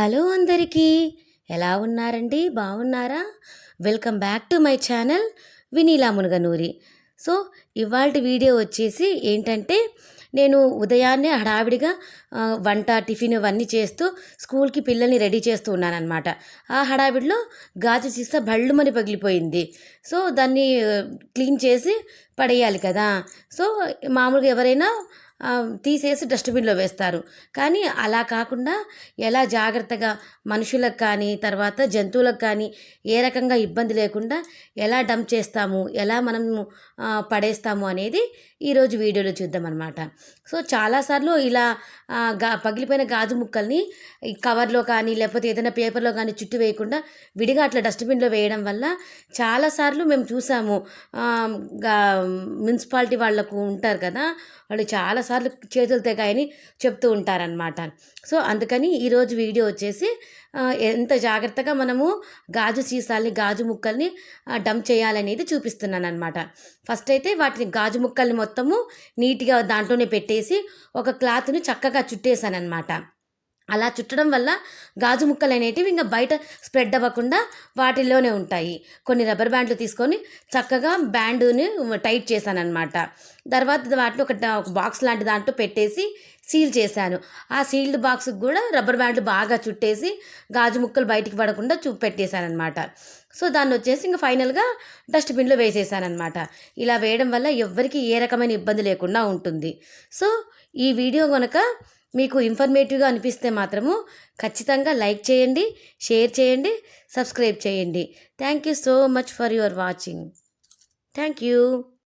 Hello అందరికీ. ఎలా ఉన్నారండి? బాగున్నారా? Welcome back to my channel Vineela Munaganuri. So ఇవాళ వీడియో వచ్చేసి ఏంటంటే నేను ఉదయాన్నే హడావిడిగా వంట టిఫిన్ ఇవన్నీ చేస్తూ స్కూల్కి పిల్లల్ని రెడీ చేస్తూ ఉన్నానన్నమాట. ఆ హడావిడిలో గాజు సీసా బళ్ళుమని పగిలిపోయింది. సో దాన్ని క్లీన్ చేసి పడేయాలి కదా. సో మామూలుగా ఎవరైనా తీసేసి డస్ట్బిన్లో వేస్తారు. కానీ అలా కాకుండా ఎలా జాగ్రత్తగా మనుషులకు కానీ తర్వాత జంతువులకు కానీ ఏ రకంగా ఇబ్బంది లేకుండా ఎలా డంప్ చేస్తాము ఎలా మనము పడేస్తాము అనేది ఈరోజు వీడియోలో చూద్దామన్నమాట సో చాలాసార్లు ఇలా గా పగిలిపోయిన గాజు ముక్కల్ని కవర్లో కానీ లేకపోతే ఏదైనా పేపర్లో కానీ చుట్టు వేయకుండా విడిగా అట్లా డస్ట్బిన్లో వేయడం వల్ల చాలాసార్లు మేము చూసాము గా మున్సిపాలిటీ వాళ్ళకు ఉంటారు కదా వాళ్ళు చాలా చాలాసార్లు చేతులతో తెగాయని చెప్తూ ఉంటారనమాట సో అందుకని ఈరోజు వీడియో వచ్చేసి ఎంత జాగ్రత్తగా మనము గాజు సీసాల్ని గాజు ముక్కల్ని డమ్ డంప్ చేయాలనేది చూపిస్తున్నాను అనమాట ఫస్ట్ అయితే వాటిని గాజు ముక్కల్ని మొత్తము నీట్గా దాంట్లోనే పెట్టేసి ఒక క్లాత్ని చక్కగా చుట్టేసాను అనమాట అలా చుట్టడం వల్ల గాజు ముక్కలు అనేటివి ఇంకా బయట స్ప్రెడ్ అవ్వకుండా వాటిల్లోనే ఉంటాయి. కొన్ని రబ్బర్ బ్యాండ్లు తీసుకొని చక్కగా బ్యాండుని టైట్ చేశాను అనమాట తర్వాత వాటిని ఒక ఒక బాక్స్ లాంటి దాంట్లో పెట్టేసి సీల్ చేశాను. ఆ సీల్డ్ బాక్స్కి కూడా రబ్బర్ బ్యాండ్లు బాగా చుట్టేసి గాజు ముక్కలు బయటికి పడకుండా చూ అనమాట సో దాన్ని వచ్చేసి ఇంకా ఫైనల్గా డస్ట్బిన్లో వేసేసానమాట ఇలా వేయడం వల్ల ఎవ్వరికి ఏ రకమైన ఇబ్బంది లేకుండా ఉంటుంది. సో ఈ వీడియో కనుక మీకు ఇన్ఫర్మేటివ్గా అనిపిస్తే మాత్రము ఖచ్చితంగా లైక్ చేయండి షేర్ చేయండి సబ్స్క్రైబ్ చేయండి. Thank you so much for your watching thank you